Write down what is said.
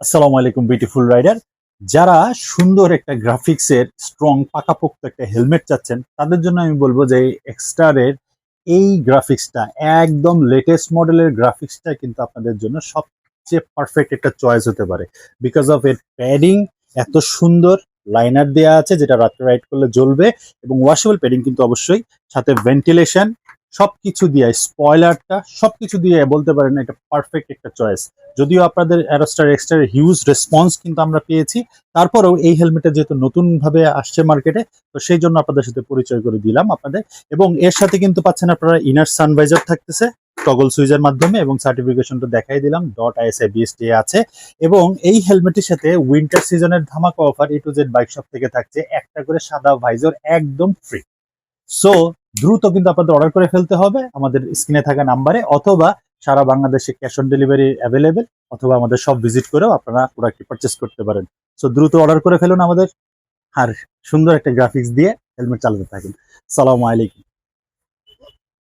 আসসালামু আলাইকুম beautiful rider যারা সুন্দর একটা গ্রাফিক্সের স্ট্রং পাকাপোক্ত একটা হেলমেট চাচ্ছেন, তাদের জন্য আমি বলব যে এক্সটারের এই গ্রাফিক্সটা একদম লেটেস্ট মডেলের গ্রাফিক্সটা কিন্তু আপনাদের জন্য সবচেয়ে পারফেক্ট একটা চয়েস হতে পারে। বিকজ অফ এর প্যাডিং এত সুন্দর লাইনার দেওয়া আছে যেটা রাত্রে রাইড করলে জ্বলবে এবং ওয়াশেবল প্যাডিং কিন্তু অবশ্যই, সাথে ভেন্টিলেশন সবকিছু দিয়ে, স্পয়লারটা সবকিছু দিয়ে বলতে পারেন এটা পারফেক্ট একটা চয়েস যদিও আপনাদের অ্যারোস্টার এক্সটার হিউজ রেসপন্স কিন্তু আমরা পেয়েছি, তারপরেও এই হেলমেটটা যেহেতু নতুন ভাবে আসছে মার্কেটে তো সেই জন্য আপনাদের সাথে পরিচয় করে দিলাম আপনাদের। এবং এর সাথে কিন্তু পাচ্ছেন আপনারা ইনার সানভাইজার থাকতেছে টগল সুইজের মাধ্যমে এবং সার্টিফিকেশনটা দেখাই দিলাম ডট আইএসআই বিএসটি আছে। এবং এই হেলমেটের সাথে উইন্টার সিজনের ধামাকা offer A to Z bike shop থেকে থাকছে, একটা করে সাদা ভাইজর একদম ফ্রি সো দ্রুত কিন্তু আপনাদের অর্ডার করে ফেলতে হবে। আমাদের স্ক্রিনে থাকা নাম্বারে অথবা সারা বাংলাদেশে ক্যাশ অন ডেলিভারি অ্যাভেলেবেল অথবা আমাদের সব ভিজিট করেও আপনারা প্রোডাক্টটি পারচেস করতে পারেন। সো দ্রুত অর্ডার করে ফেলুন আমাদের। আর সুন্দর একটা গ্রাফিক্স দিয়ে হেলমেট চালাতে থাকেন। সালামু আলাইকুম